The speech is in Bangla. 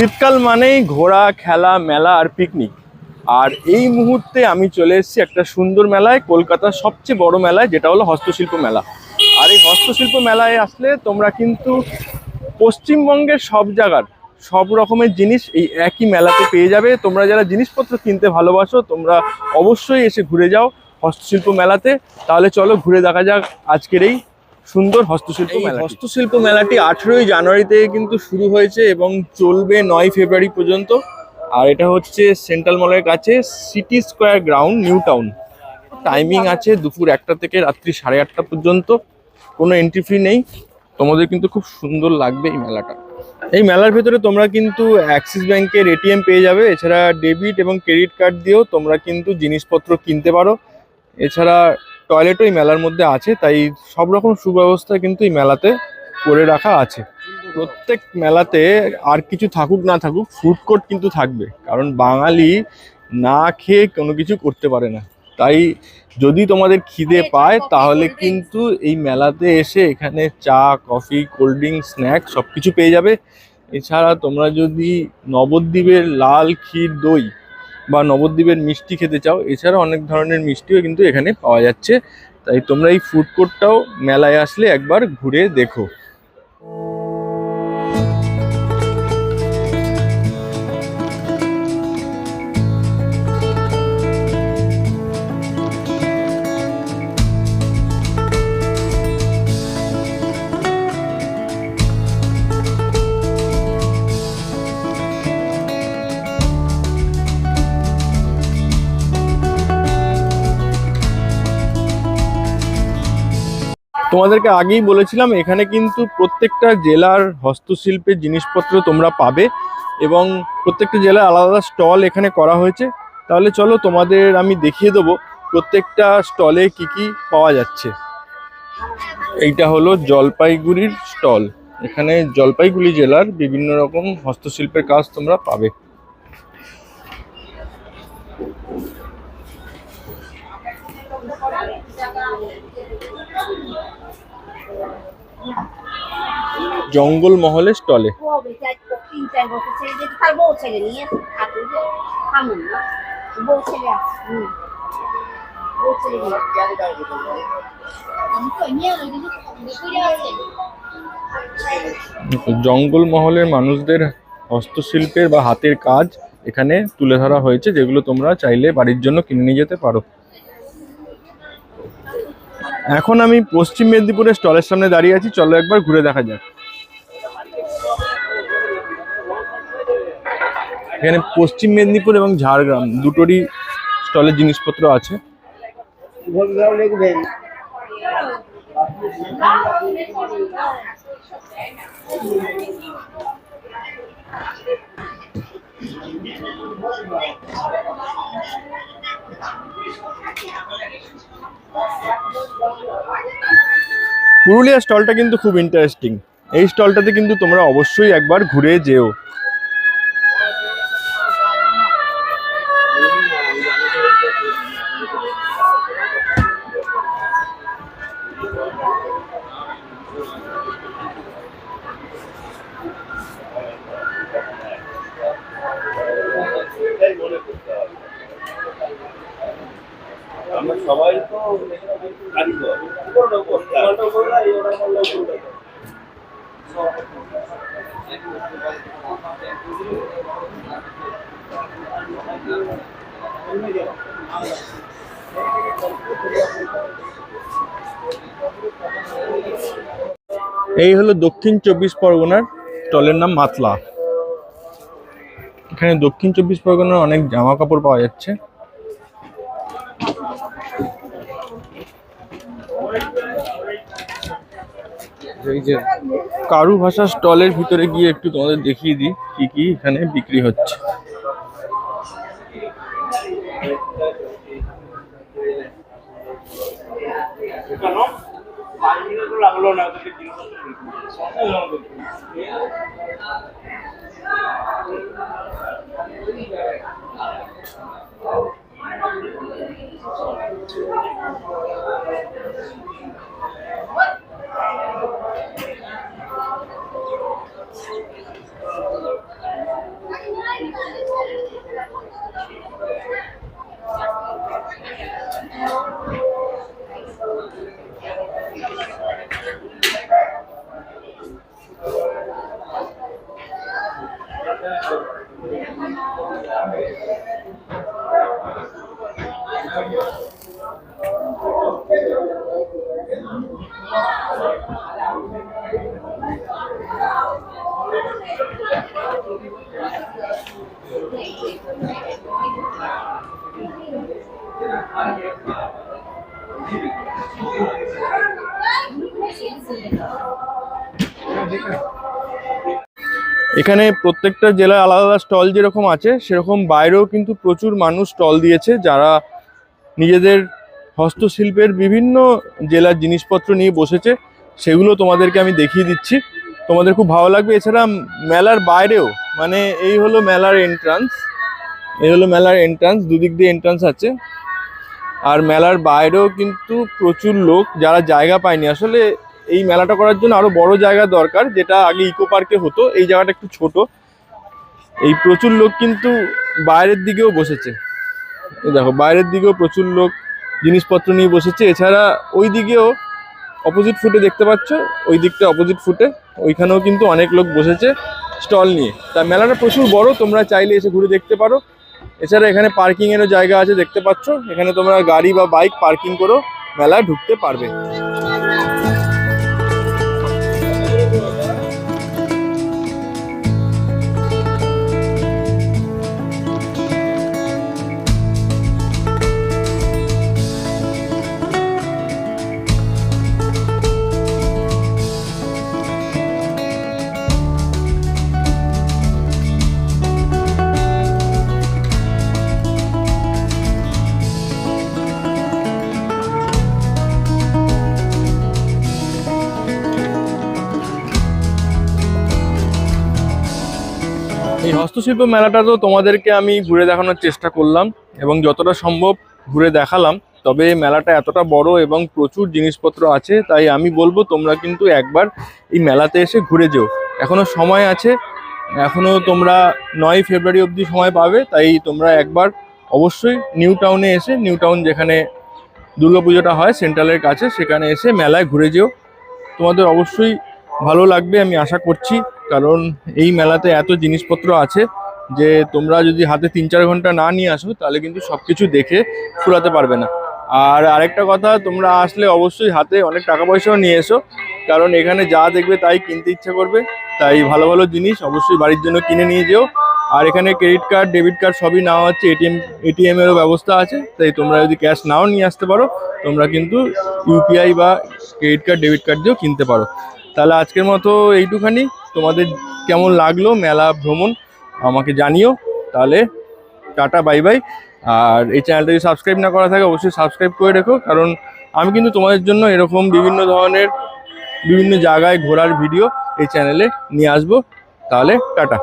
শীতকাল মানেই ঘোরা, খেলা, মেলা আর পিকনিক আর এই মুহূর্তে আমি চলে এসেছি একটা সুন্দর মেলায়, কলকাতার সবচেয়ে বড় মেলায়, যেটা হলো হস্তশিল্প মেলা। আর এই হস্তশিল্প মেলায় আসলে তোমরা কিন্তু পশ্চিমবঙ্গের সব জায়গার সব রকমের জিনিস এই একই মেলাতে পেয়ে যাবে। তোমরা যারা জিনিসপত্র কিনতে ভালোবাসো, তোমরা অবশ্যই এসে ঘুরে যাও হস্তশিল্প মেলাতে। তাহলে চলো ঘুরে দেখা যাক আজকের এই সুন্দর হস্তশিল্প মেলা হস্তশিল্প মেলাটি আঠেরোই জানুয়ারিতে কিন্তু শুরু হয়েছে এবং চলবে নয় ফেব্রুয়ারি পর্যন্ত। আর এটা হচ্ছে সেন্ট্রাল মলের কাছে city square ground new town. Timing আছে দুপুর একটা থেকে রাত্রি সাড়ে আটটা পর্যন্ত। কোনো এন্ট্রি ফি নেই। তোমাদের কিন্তু খুব সুন্দর লাগবে এই মেলাটা। এই মেলার ভেতরে তোমরা কিন্তু অ্যাক্সিস ব্যাংকের এটিএম পেয়ে যাবে। এছাড়া ডেবিট এবং ক্রেডিট কার্ড দিয়েও তোমরা কিন্তু জিনিসপত্র কিনতে পারো। এছাড়া টয়লেটও এই মেলার মধ্যে আছে তাই সব রকম সুব্যবস্থা কিন্তু এই মেলাতে করে রাখা আছে। প্রত্যেক মেলাতে আর কিছু থাকুক না থাকুক ফুড কোর্ট কিন্তু থাকবে কারণ বাঙালি না খেয়ে কোনো কিছু করতে পারে না। তাই যদি তোমাদের খিদে পায় তাহলে কিন্তু এই মেলাতে এসে এখানে চা কফি কোল্ড ড্রিঙ্ক স্ন্যাক্স সব কিছু পেয়ে যাবে। এছাড়া তোমরা যদি নবদ্বীপের লাল ক্ষীর দই বা নবদ্বীপের মিষ্টি খেতে চাও, এছাড়া অনেক ধরনের মিষ্টিও কিন্তু এখানে পাওয়া যাচ্ছে। তাই তোমরা এই ফুড কোর্টটাও মেলায় আসলে একবার ঘুরে দেখো। তোমাদেরকে আগেই বলেছিলাম, এখানে কিন্তু প্রত্যেকটা জেলার হস্তশিল্পের জিনিসপত্র তোমরা পাবে এবং প্রত্যেকটা জেলার আলাদা আলাদা স্টল এখানে করা হয়েছে। তাহলে চলো তোমাদের আমি দেখিয়ে দেবো প্রত্যেকটা স্টলে কি কি পাওয়া যাচ্ছে। এইটা হলো জলপাইগুড়ির স্টল। এখানে জলপাইগুড়ি জেলার বিভিন্ন রকম হস্তশিল্পের কাজ তোমরা পাবে জঙ্গল মহলের স্টলে হবে চার তিন চার বছর ছেলে যেতে তার বউ ছেলে নিয়ে থাকুন যে থামুন না বউ ছেলে আছে হুম বউ ছেলে নিয়ে আমি তো নিয়ে গেছি করে আছে জঙ্গল মহলের মানুষদের হস্তশিল্পের বা হাতের কাজ এখানে তুলে ধরা হয়েছে যেগুলো তোমরা চাইলে বাড়ির জন্য কিনে নিয়ে যেতে পারো। এখন আমি পশ্চিম মেদিনীপুরের স্টলের সামনে দাঁড়িয়ে আছি চলো একবার ঘুরে দেখা যাক। এখানে পশ্চিম মেদিনীপুর এবং ঝাড়গ্রাম দুটোরই স্টলের জিনিসপত্র আছে। পুরুলিয়া স্টলটা কিন্তু খুব ইন্টারেস্টিং এই স্টলটাতে কিন্তু তোমরা অবশ্যই একবার ঘুরে যেও। সবাই তো এই হলো দক্ষিণ চব্বিশ পরগনার স্টলের নাম মাতলা। এখানে দক্ষিণ চব্বিশ পরগনার অনেক জামা কাপড় পাওয়া যাচ্ছে। এই যে কারু ভাষা স্টলের ভিতরে গিয়ে একটু তোমাদের দেখিয়ে দিই, কি কি এখানে বিক্রি হচ্ছে। লাগল না ওদেরকে জিনিসপত্র এখানে প্রত্যেকটা জেলায় আলাদা আলাদা স্টল যেরকম আছে, সেরকম বাইরেও কিন্তু প্রচুর মানুষ স্টল দিয়েছে, যারা নিজেদের হস্তশিল্পের বিভিন্ন জেলার জিনিসপত্র নিয়ে বসেছে, সেগুলো তোমাদেরকে আমি দেখিয়ে দিচ্ছি। তোমাদের খুব ভালো লাগবে, এছাড়া মেলার বাইরেও মানে এই হলো মেলার এন্ট্রান্স এই হলো মেলার এন্ট্রান্স দুদিক দিয়ে এন্ট্রান্স আছে। আর মেলার বাইরেও কিন্তু প্রচুর লোক, যারা জায়গা পায়নি, আসলে এই মেলাটা করার জন্য আরও বড় জায়গা দরকার, যেটা আগে ইকো পার্কে হতো, এই জায়গাটা একটু ছোট। এই প্রচুর লোক কিন্তু বাইরের দিকেও বসেছে। দেখো, বাইরের দিকেও প্রচুর লোক জিনিসপত্র নিয়ে বসেছে। এছাড়া ওই দিকেও অপোজিট ফুটে দেখতে পাচ্ছ, ওই দিকটা অপোজিট ফুটে ওইখানেও কিন্তু অনেক লোক বসেছে স্টল নিয়ে। তা মেলাটা প্রচুর বড়, তোমরা চাইলে এসে ঘুরে দেখতে পারো। এছাড়া এখানে পার্কিং এরও জায়গা আছে, দেখতে পাচ্ছ। এখানে তোমরা গাড়ি বা বাইক পার্কিং করেও মেলায় ঢুকতে পারবে। হস্তশিল্প মেলাটা তো তোমাদেরকে আমি ঘুরে দেখানোর চেষ্টা করলাম এবং যতটা সম্ভব ঘুরে দেখালাম, তবে মেলাটা এতটা বড় এবং প্রচুর জিনিসপত্র আছে, তাই আমি বলব তোমরা কিন্তু একবার এই মেলাতে এসে ঘুরে যেও। এখনও সময় আছে, এখনও তোমরা নয় ফেব্রুয়ারি অবধি সময় পাবে, তাই তোমরা একবার অবশ্যই নিউ টাউনে এসে, নিউ টাউন যেখানে দুর্গাপুজোটা হয়, সেন্ট্রালের কাছে, সেখানে এসে মেলায় ঘুরে যেও। তোমাদের অবশ্যই ভালো লাগবে আমি আশা করছি, কারণ এই মেলাতে এত জিনিসপত্র আছে যে তোমরা যদি হাতে তিন চার ঘণ্টা না নিয়ে আসো, তাহলে কিন্তু সব কিছু দেখে ফুরাতে পারবে না। আর আরেকটা কথা, তোমরা আসলে অবশ্যই হাতে অনেক টাকা পয়সাও নিয়ে এসো, কারণ এখানে যা দেখবে তাই কিনতে ইচ্ছা করবে। তাই ভালো ভালো জিনিস অবশ্যই বাড়ির জন্য কিনে নিয়ে যেও। আর এখানে ক্রেডিট কার্ড, ডেবিট কার্ড সবই নেওয়া হচ্ছে, এটিএম এটিএম এরও ব্যবস্থা আছে। তাই তোমরা যদি ক্যাশ নাও নিয়ে আসতে পারো, তোমরা কিন্তু ইউপিআই বা ক্রেডিট কার্ড, ডেবিট কার্ড দিয়েও কিনতে পারো। তাহলে আজকের মতো এইটুখানি। তোমাদের কেমন লাগল মেলা ভ্রমণ আমাকে জানিও। তাহলে টাটা, বাই বাই। আর এই চ্যানেলটা যদি সাবস্ক্রাইব না করা থাকে, অবশ্যই সাবস্ক্রাইব করে রেখো। কারণ আমি কিন্তু তোমাদের জন্য এরকম বিভিন্ন ধরনের, বিভিন্ন জায়গায় ঘোরার ভিডিও এই চ্যানেলে নিয়ে আসব। তাহলে টাটা।